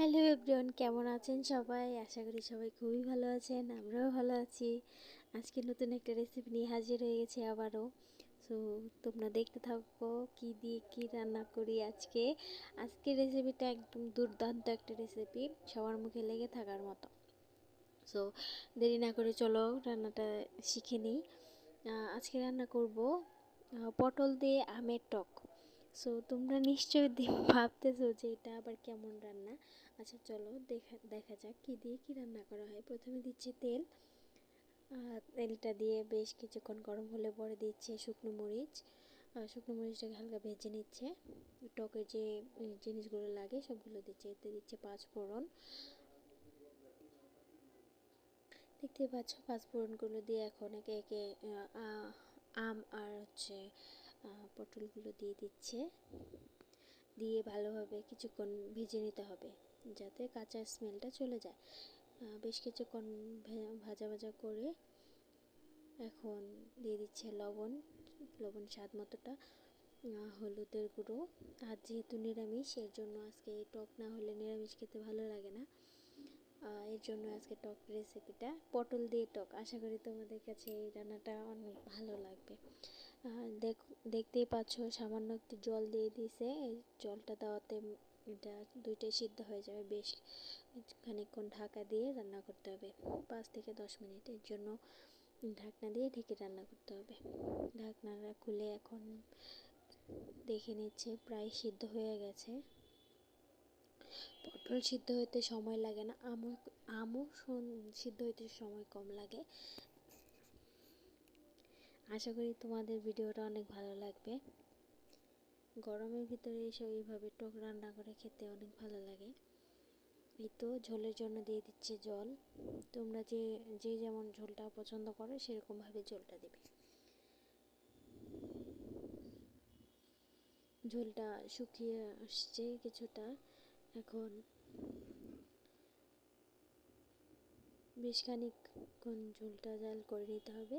Hello everyone, কেমন আছেন সবাই? আশা করি সবাই খুবই ভালো আছেন, আমরাও ভালো আছি। আজকে নতুন একটা রেসিপি নিয়ে হাজির হয়ে গেছে আবারও। সো তোমরা দেখতে থাকো কি দিয়ে কি রান্না করি আজকে। আজকের রেসিপিটা একদম দুর্দান্ত একটা রেসিপি সবার মুখে লেগে থাকার মতো। সো দেরি না করে চলো রান্নাটা শিখে নিই। আজকে রান্না করব পটল দিয়ে আমের টক। সো তোমরা নিশ্চয়ই ভাবতেছো যে এটা আবার কেমন রান্না। আচ্ছা চলো দেখা দেখা যাক কী দিয়ে কী রান্না করা হয়। প্রথমে দিচ্ছি তেল তেলটা দিয়ে বেশ কিছুক্ষণ গরম হলে পরে দিচ্ছে শুকনো মরিচ। শুকনো মরিচটাকে হালকা ভেজে নিচ্ছে। টকের যে জিনিসগুলো লাগে সবগুলো দিচ্ছে। এতে দিচ্ছে পাঁচ ফোড়ন দেখতে পাচ্ছ পাঁচ ফোড়নগুলো দিয়ে এখন একে একে আম আর হচ্ছে পটলগুলো দিয়ে দিচ্ছে। দিয়ে ভালোভাবে কিছুক্ষণ ভেজে নিতে হবে। যাতে কাঁচা স্মেলটা চলে যায়। বেশ কিছুক্ষণ ভাজা ভাজা করে এখন দিয়ে দিচ্ছে লবণ লবণ স্বাদ মতোটা হলুদের গুঁড়ো। আর যেহেতু নিরামিষ, এর জন্য আজকে টক না হলে নিরামিষ খেতে ভালো লাগে না। এর জন্য আজকে টক রেসিপিটা পটল দিয়ে টক। আশা করি তোমাদের কাছে এই রান্নাটা অনেক ভালো লাগবে। দেখ, দেখতেই পাচ্ছ সামান্য একটু জল দিয়ে দিয়েছে। এই জলটা দেওয়াতে এটা দুইটাই সিদ্ধ হয়ে যাবে। বেশ খানিকক্ষণ ঢাকা দিয়ে রান্না করতে হবে। পাঁচ থেকে দশ মিনিট এর জন্য ঢাকনা দিয়ে ঢেকে রান্না করতে হবে। ঢাকনাটা খুলে এখন দেখে নিচ্ছে প্রায় সিদ্ধ হয়ে গেছে। পটল সিদ্ধ হইতে সময় লাগে না, আমও আমও সিদ্ধ হইতে সময় কম লাগে। আশা করি তোমাদের ভিডিওটা অনেক ভালো লাগবে। গরমের ভিতরে এসে এইভাবে টক রান্না করে খেতে অনেক ভালো লাগে। এই তো ঝোলের জন্য দিয়ে দিচ্ছে জল। তোমরা যে যে যেমন ঝোলটা পছন্দ করো সেরকমভাবে ঝোলটা দেবে। ঝোলটা শুকিয়ে আসছে কিছুটা। এখন বেশ খানিকক্ষণ ঝোলটা জাল করে নিতে হবে।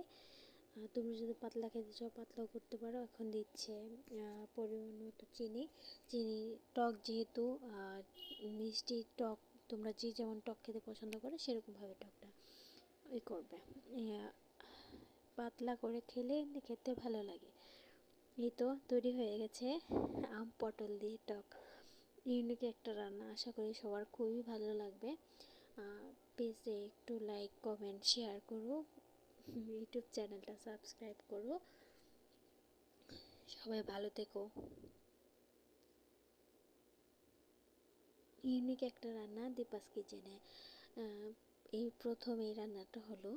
তোমরা যদি পাতলা খেতে চাও, পাতলাও করতে পারো। এখন দিচ্ছে পরিমাণ মতো চিনি। চিনি, টক যেহেতু মিষ্টি টক, তোমরা যে যেমন টক খেতে পছন্দ করো, সেরকমভাবে টকটা ওই করবে। পাতলা করে খেলে খেতে ভালো লাগে। এই তো তৈরি হয়ে গেছে আম পটল দিয়ে টক। ইউনিক একটা রান্না, আশা করি সবার খুবই ভালো লাগবে। পেজে একটু লাইক কমেন্ট শেয়ার করো। ইউটিউব চ্যানেলটা সাবস্ক্রাইব করো। সবাই ভালো থেকো। ইউনিক একটা রান্না দীপাস কিচেনে। এই প্রথম এই রান্নাটা হলো।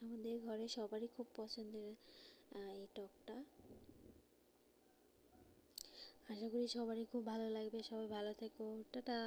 আমাদের ঘরে সবারই খুব পছন্দের এই টকটা। আশা করি সবারই খুব ভালো লাগবে। সবাই ভালো থেকো। টাটা।